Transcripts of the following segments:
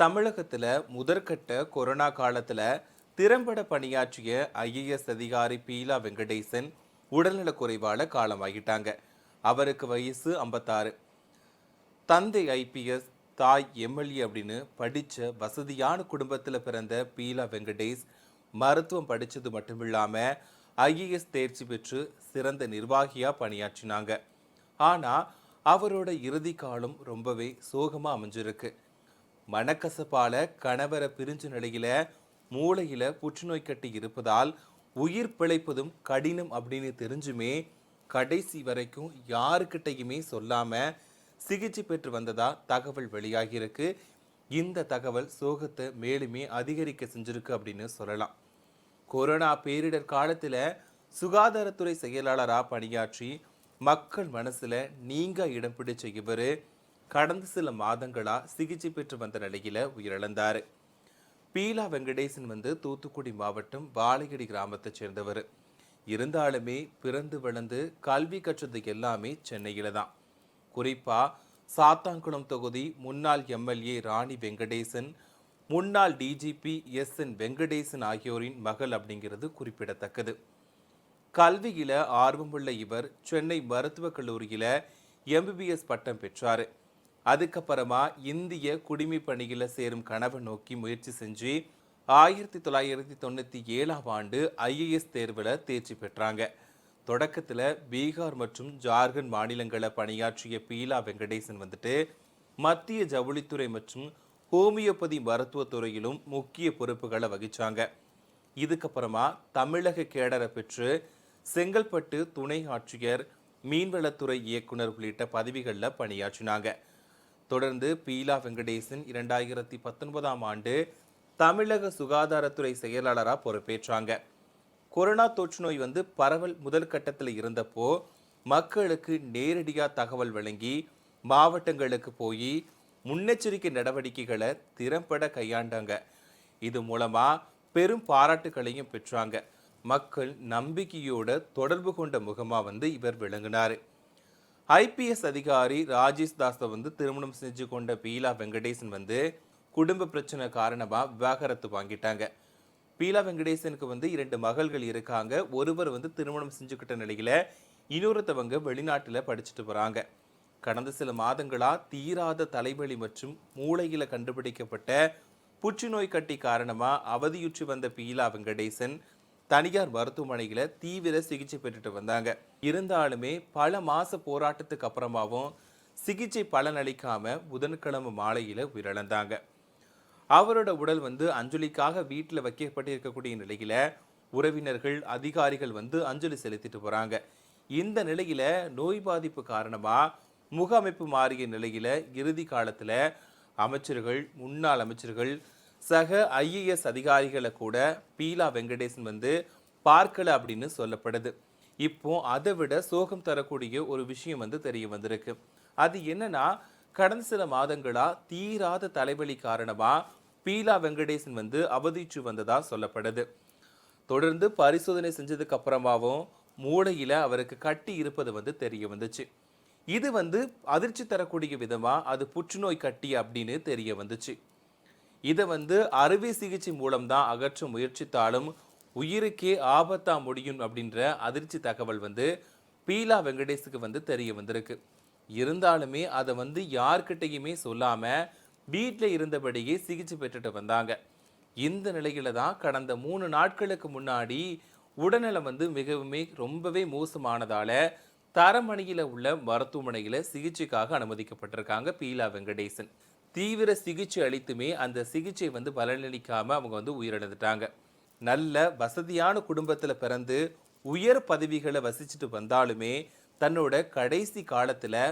தமிழகத்தில் முதற்கட்ட கொரோனா காலத்தில் திறம்பட பணியாற்றிய ஐஏஎஸ் அதிகாரி பீலா வெங்கடேசன் உடல்நலக்குறைவால் காலமாகிட்டாங்க. அவருக்கு வயசு ஐம்பத்தாறு. தந்தை ஐபிஎஸ் தாய் எம்எல்ஏ அப்படின்னு படித்த வசதியான குடும்பத்தில் பிறந்த பீலா வெங்கடேஷ் மருத்துவம் படித்தது மட்டும் இல்லாமல் ஐஏஎஸ் தேர்ச்சி பெற்று சிறந்த நிர்வாகியாக பணியாற்றினாங்க. ஆனால் அவரோட இறுதி காலம் ரொம்பவே சோகமாக அமைஞ்சிருக்கு. மனக்கசப்பால கணவரை பிரிஞ்ச நிலையில மூளையில புற்றுநோய் கட்டி இருப்பதால் உயிர் பிழைப்பதும் கடினம் அப்படின்னு தெரிஞ்சுமே கடைசி வரைக்கும் யாருக்கிட்டையுமே சொல்லாம சிகிச்சை பெற்று வந்ததா தகவல் வெளியாகியிருக்கு. இந்த தகவல் சோகத்தை மேலுமே அதிகரிக்க செஞ்சிருக்கு அப்படின்னு சொல்லலாம். கொரோனா பேரிடர் காலத்தில் சுகாதாரத்துறை செயலாளராக பணியாற்றி மக்கள் மனசில் நீங்க இடம் பிடிச்ச இவர் கடந்த சில மாதங்களாக சிகிச்சை பெற்று வந்த நிலையில் உயிரிழந்தார். பீலா வெங்கடேசன் வந்து தூத்துக்குடி மாவட்டம் வாழையடி கிராமத்தைச் சேர்ந்தவர். இருந்தாலுமே பிறந்து வளர்ந்து கல்வி கற்றது எல்லாமே சென்னையில் தான். குறிப்பாக சாத்தான்குளம் தொகுதி முன்னாள் எம்எல்ஏ ராணி வெங்கடேசன் முன்னாள் டிஜிபி எஸ் என் வெங்கடேசன் ஆகியோரின் மகள் அப்படிங்கிறது குறிப்பிடத்தக்கது. கல்வியில் ஆர்வமுள்ள இவர் சென்னை மருத்துவக் கல்லூரியில் எம்பிபிஎஸ் பட்டம் பெற்றார். அதுக்கப்புறமா இந்திய குடிமை பணியில் சேரும் கனவை நோக்கி முயற்சி செஞ்சு ஆயிரத்தி தொள்ளாயிரத்தி தொண்ணூற்றி ஏழாம் ஆண்டு ஐஏஎஸ் தேர்வில் தேர்ச்சி பெற்றாங்க. தொடக்கத்தில் பீகார் மற்றும் ஜார்க்கண்ட் மாநிலங்களில் பணியாற்றிய பீலா வெங்கடேசன் வந்துட்டு மத்திய ஜவுளித்துறை மற்றும் ஹோமியோபதி மருத்துவத்துறையிலும் முக்கிய பொறுப்புகளை வகித்தாங்க இதுக்கப்புறமா தமிழக கேடரை பெற்று செங்கல்பட்டு துணை ஆட்சியர் மீன்வளத்துறை இயக்குனர் உள்ளிட்ட பதவிகளில் பணியாற்றினாங்க. தொடர்ந்து பீலா வெங்கடேசன் இரண்டாயிரத்தி பத்தொன்பதாம் ஆண்டு தமிழக சுகாதாரத்துறை செயலாளராக பொறுப்பேற்றாங்க. கொரோனா தொற்று நோய் வந்து பரவல் முதல் கட்டத்தில் இருந்தப்போ மக்களுக்கு நேரடியாக தகவல் வழங்கி மாவட்டங்களுக்கு போய் முன்னெச்சரிக்கை நடவடிக்கைகளை திறம்பட கையாண்டாங்க. இது மூலமாக பெரும் பாராட்டுகளையும் பெற்றாங்க. மக்கள் நம்பிக்கையோட தொடர்பு கொண்ட முகமாக வந்து இவர் விளங்கினார். ஐபிஎஸ் அதிகாரி ராஜேஷ் தாஸை வந்து திருமணம் செஞ்சு கொண்ட பீலா வெங்கடேசன் வந்து குடும்ப பிரச்சனை காரணமாக விவாகரத்து வாங்கிட்டாங்க. பீலா வெங்கடேசனுக்கு வந்து இரண்டு மகள்கள் இருக்காங்க. ஒருவர் வந்து திருமணம் செஞ்சுக்கிட்ட நிலையில் இன்னொருத்தவங்க வெளிநாட்டில் படிச்சுட்டு வராங்க. கடந்த சில மாதங்களாக தீராத தலைவலி மற்றும் மூளையில் கண்டுபிடிக்கப்பட்ட புற்றுநோய் கட்டி காரணமாக அவதியுற்று வந்த பீலா வெங்கடேசன் தனியார் மருத்துவமனையில் தீவிர சிகிச்சை பெற்றுட்டு வந்தாங்க. இருந்தாலுமே பல மாத போராட்டத்துக்கு அப்புறமாவும் சிகிச்சை பலனளிக்காமல் புதன்கிழமை மாலையில் உயிரிழந்தாங்க. அவரோட உடல் வந்து அஞ்சலிக்காக வீட்டில் வைக்கப்பட்டிருக்கக்கூடிய நிலையில் உறவினர்கள் அதிகாரிகள் வந்து அஞ்சலி செலுத்திட்டு போகிறாங்க இந்த நிலையில் நோய் பாதிப்பு காரணமாக முக அமைப்பு மாறிய நிலையில் இறுதி காலத்தில் அமைச்சர்கள் முன்னாள் அமைச்சர்கள் சக ஐஏஎஸ் அதிகாரிகளை கூட பீலா வெங்கடேசன் வந்து பார்க்கல அப்படின்னு சொல்லப்படுது. இப்போ அதை விட சோகம் தரக்கூடிய ஒரு விஷயம் வந்து தெரிய வந்திருக்கு. அது என்னன்னா கடந்த சில மாதங்களாக தீராத தலைவலி காரணமாக பீலா வெங்கடேசன் வந்து அவதிச்சு வந்ததாக சொல்லப்படுது. தொடர்ந்து பரிசோதனை செஞ்சதுக்கு அப்புறமாவும் மூளையில் அவருக்கு கட்டி இருப்பது வந்து தெரிய வந்துச்சு. இது வந்து அதிர்ச்சி தரக்கூடிய விதமாக அது புற்றுநோய் கட்டி அப்படின்னு தெரிய வந்துச்சு. இதை வந்து அறுவை சிகிச்சை மூலம்தான் அகற்ற முயற்சித்தாலும் உயிருக்கே ஆபத்தா முடியும் அப்படின்ற அதிர்ச்சி தகவல் வந்து பீலா வெங்கடேஷுக்கு வந்து தெரிய வந்திருக்கு. இருந்தாலுமே அதை வந்து யார்கிட்டையுமே சொல்லாமல் வீட்டில் இருந்தபடியே சிகிச்சை பெற்றுட்டு வந்தாங்க. இந்த நிலையில தான் கடந்த மூணு நாட்களுக்கு முன்னாடி உடல்நலம் வந்து மிகவுமே ரொம்பவே மோசமானதால தரமணியில் உள்ள மருத்துவமனையில் சிகிச்சைக்காக அனுமதிக்கப்பட்டிருக்காங்க பீலா வெங்கடேசன் தீவிர சிகிச்சை அளித்துமே அந்த சிகிச்சை வந்து பலனளிக்காமல் அவங்க வந்து உயிரிழந்துட்டாங்க. நல்ல வசதியான குடும்பத்தில் பிறந்து உயர் பதவிகளை வசிச்சுட்டு வந்தாலுமே தன்னோட கடைசி காலத்தில்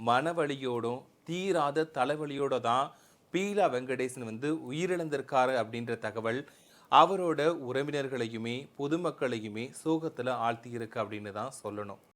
மனவழியோடும் தீராத தலைவலியோட தான் பீலா வெங்கடேசன் வந்து உயிரிழந்திருக்காரு அப்படின்ற தகவல் அவரோட உறவினர்களையுமே பொதுமக்களையுமே சோகத்தில் ஆழ்த்தி இருக்கு அப்படின்னு தான் சொல்லணும்.